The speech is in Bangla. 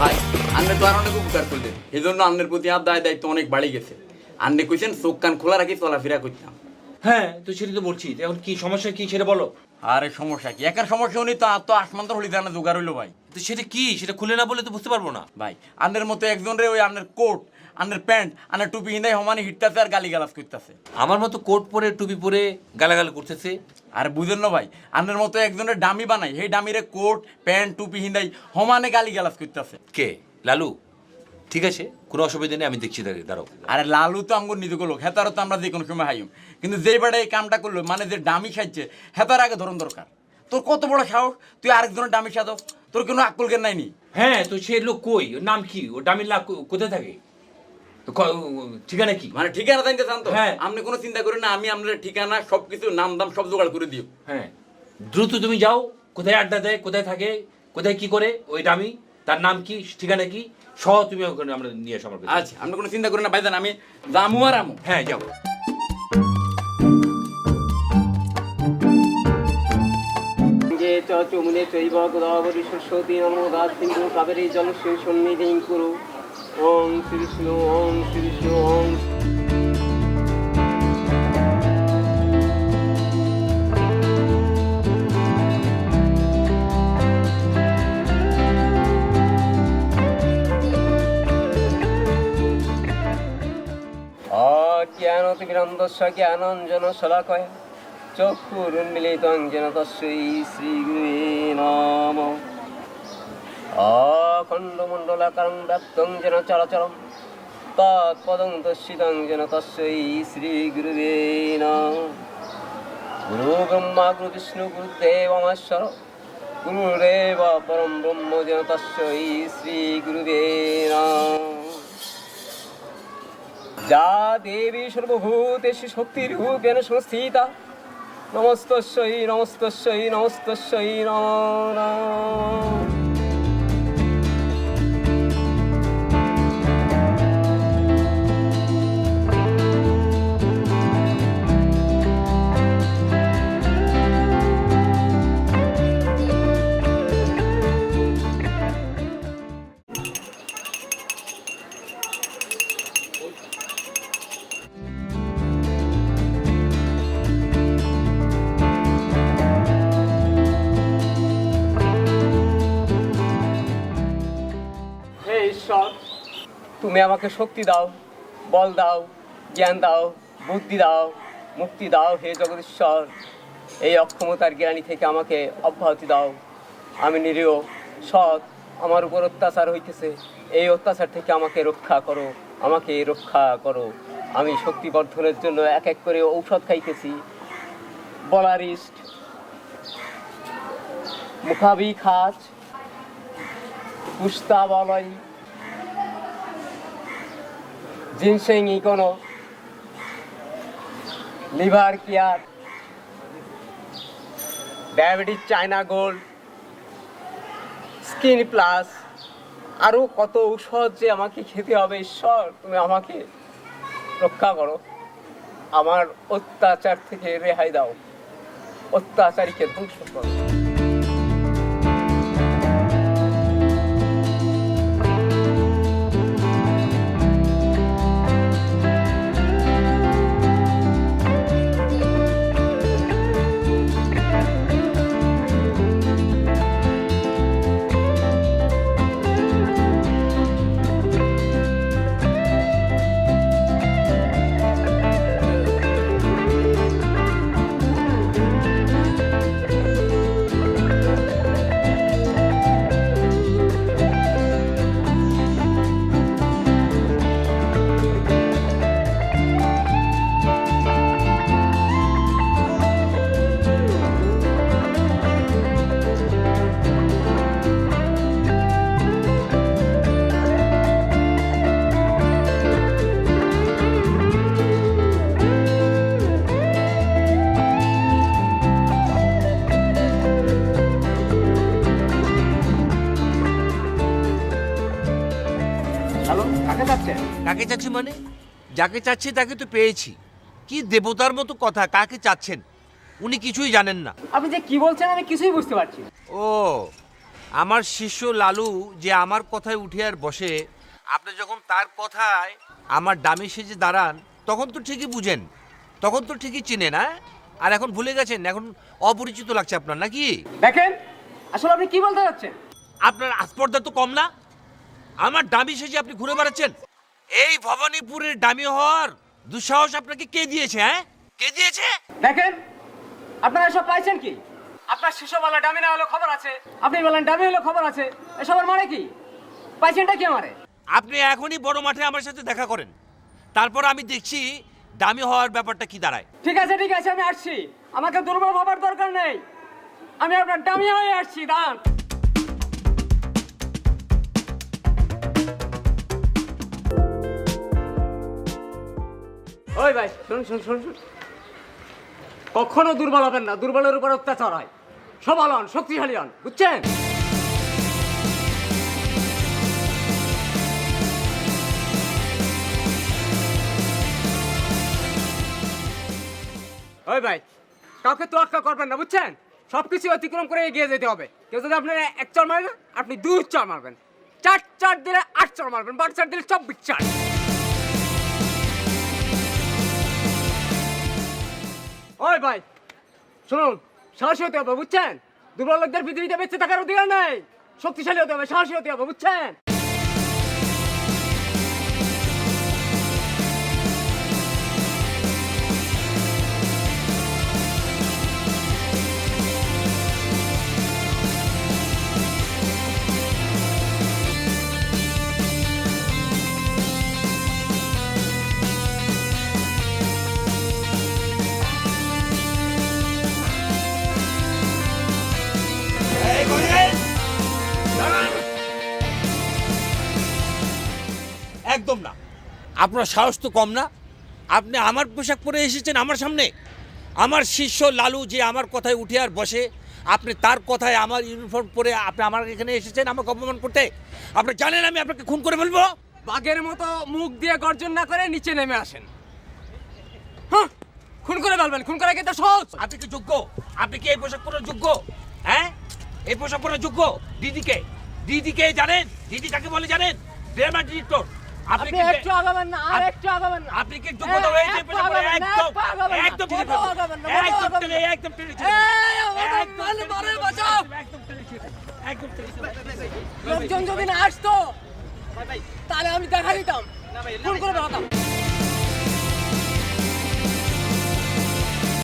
ভাই আন্নে তো আর অনেক উপকার করলেন এই জন্য আন্নের প্রতি আর দায় দায়িত্ব অনেক বাড়ি গেছে। আন্নে কইছেন চোখ কান খোলা রাখি চলাফেরা করতাম। হ্যাঁ তো সেটা তো বলছি। এখন কি সমস্যা কি সেটা বলো। আরে সমস্যা কি? একার সমস্যা উনি তো আর তো আসমান তো হলি জানা জোগাড় হইল ভাই। তো সেটা কি? সেটা খুলে না বলে তো বুঝতে পারব না। ভাই আন্নের মতো একজন রে ওই আন্নের কোট আন্নের প্যান্ট আন্নের টুপি হিন্দাই সমানে হিটতাছে আর করতেছে। আমার মতো কোট পরে টুপি পরে গালাগাল করতেছে। আর বুঝেন না ভাই আন্নের মতো একজনের ডামি বানাই সেই ডামিরে কোট প্যান্ট টুপি হিন্দাই সমানে গালি গালাজ করতেছে। কে? লালু? ঠিক আছে কোনো অসুবিধা নেই আমি দেখছি দাঁড়িয়ে দাঁড়াও। আরে লালু তো আমগো নিজে লোক হেতারও তো আমরা যে কোনো সময় হাইম। কিন্তু যেই বেড়ে এই কামটা করল মানে যে ডামি খাইছে হেতার আগে ধরন দরকার। তোর কত বড় সাহস? তুই আরেকজনের ডামি সাধো তোর কোনো আকুল জ্ঞান নাইনি হ্যাঁ তো সে লোক কই? ওর নাম কি? ও ডামিল্লা কো- কোথায় থাকে? ঠিকানা কি? মানে ঠিকানা জানতে চান তো? হ্যাঁ। আপনি কোনো চিন্তা করেন না আমি আপনার ঠিকানা সবকিছু নাম দাম সব জোগাড় করে দিও। হ্যাঁ। দ্রুত তুমি যাও কোথায় আড্ডা দেয় কোথায় থাকে কোথায় কি করে ওই ডামি তার নাম কি ঠিকানা কি সহ তুমি ওখানে আমরা নিয়ে আসো আমার আচ্ছা আপনি কোনো চিন্তা করেন না ভাইজান আমি জামু আর আমু। হ্যাঁ যাও চমুনে চৈব গোদাবরী নর্মদা সিন্ধু কাবেরী জলস্বী সন্নিধিং কুরু। ওম শ্রী বিষ্ণু ওম শ্রী বিষ্ণু ওম অজ্ঞানতিবিরন্দস্য জ্ঞানঞ্জন শলাকয়। চক্ষুরুন্মিলিতং যেন তস্যৈ শ্রীগুরুবে নম। অখণ্ডমণ্ডলাকারং ব্যক্তং যেন চরাচরম তৎপদং দর্শিতং যেন তস্যৈ শ্রীগুরুবে গুরু ব্রহ্মা গুরু বিষ্ণু গুরুদেব পরম ব্রহ্ম যেন তস্যৈ শ্রীগুরুবে যা দেবী সর্বভূতেষু শক্তিরূপেণ সংস্থিতা নমস্তস্যৈ নমস্তস্যৈ নমস্তস্যৈ নমো তুমি আমাকে শক্তি দাও, বল দাও, জ্ঞান দাও, বুদ্ধি দাও, মুক্তি দাও হে জগদীশ্বর। এই অক্ষমতার জ্ঞানী থেকে আমাকে অব্যাহতি দাও। আমি নিরীহ, সৎ, আমার উপর অত্যাচার হইতেছে। এই অত্যাচার থেকে আমাকে রক্ষা করো, আমাকে রক্ষা করো। আমি শক্তি বর্ধনের জন্য এক এক করে ঔষধ খাইতেছি। বলারিস্ট মুখাবি খাজ পুস্তা বলয় ginseng econo liver care, diabetes, China gold, skin plus আরও কত ঔষধ যে আমাকে খেতে হবে, ঈশ্বর, তুমি আমাকে রক্ষা করো। আমার অত্যাচার থেকে রেহাই দাও। অত্যাচারীকে ধ্বংস করো। হ্যালো কাকে চাচ্ছি মানে? যাকে চাচ্ছি তাকে তো পেয়েছি। কি দেবতার মতো কথা কাকে চাচ্ছেন? উনি কিছুই জানেন না। আপনি যে কি বলছেন আমি কিছুই বুঝতে পারছি ও আমার শিষ্য লালু যে আমার কথায় উঠে আর বসে আপনি যখন তার কথায় আমার ডামি সেজে দাঁড়ান তখন তো ঠিকই বুঝেন তখন তো ঠিকই চিনেন হ্যাঁ? আর এখন ভুলে গেছেন এখন অপরিচিত লাগছে আপনার নাকি? দেখেন আসলে আপনি কি বলতে যাচ্ছেন? আপনার আস্পর্ধা তো কম না? আমার ডামি সেজে আপনি ঘুরে বেড়াচ্ছেন? এই ভবানীপুরের ডামি হওয়ার দুঃসাহস আপনাকে কে দিয়েছে হ্যাঁ? কে দিয়েছে? দেখেন আপনারা এসব পাইছেন কি? আপনার শিশু বলা ডামি না হলো খবর আছে আপনি বলেন ডামি হলো খবর আছে এসবের মানে কি? পাইছেনটা কি আমারে? আপনি এখনই বড় মাঠে আমার সাথে দেখা করেন। তারপর আমি দেখছি দামি হওয়ার ব্যাপারটা কি দাঁড়ায়। ঠিক আছে ঠিক আছে আমি আসছি। আমাকে দুর্বল ভাবার দরকার নেই। আমি আপনার ডামি হয়ে আসছি দাঁড়ান। ওই ভাই শুনুন শুনুন শুনুন শুনুন। কখনো দুর্বল হবেন না, দুর্বলের উপর অত্যাচার হয়। সবল হন শক্তিশালী হন, বুঝছেন? ওই ভাই, কাউকে তোয়াক্কা করবেন না, বুঝছেন? সবকিছু অতিক্রম করে এগিয়ে যেতে হবে। কেউ যদি আপনার এক চর মারে না আপনি দুই চর মারবেন। চার চার দিলে আট চর মারবেন, বারো চার দিলে চব্বিশ চার। ওই ভাই, শুনুন, সাহসী হতে হবে, বুঝছেন? দুর্বল লোকদের পৃথিবীতে বেঁচে থাকার অধিকার নেই। শক্তিশালী হতে হবে, সাহসী হতে হবে, বুঝছেন? একদম না। আপনার সাহস তো কম না। আপনি আমার পোশাক পরে এসেছেন আমার সামনে। আমার শিষ্য লালু যে আমার কথায় উঠে আর বসে আপনি তার কথায় আমার ইউনিফর্ম পরে আপনি আমার এখানে এসেছেন আমাকে অপমান করতে। আপনি জানেন আমি আপনাকে খুন করে ফেলব? বাঘের মতো মুখ দিয়ে গর্জন না করে নিচে নেমে আসেন। খুন করে ফেলবেন খুন করা কিন্তু সহজ? আপনি কি যোগ্য? আপনি কি এই পোশাক পরার যোগ্য? হ্যাঁ? এই পোশাক পরার যোগ্য? দিদিকে। দিদিকে জানেন? দিদি কাকে বলে জানেন? ড্রামা ডিরেক্টর আপনি একটু আগাবেন না আর একটু আগাবেন না। আপনি কি যোগ্যতা আগাবেন না, একদম একদম আগাবেন একদম টেনে। একদম টেনে একদম মারে বাঁচাও। একদম টেনে একদম টেনে লোকজন যদি না আসতো তাহলে আমি দেখা দিতাম। খুন করে বেড়াতাম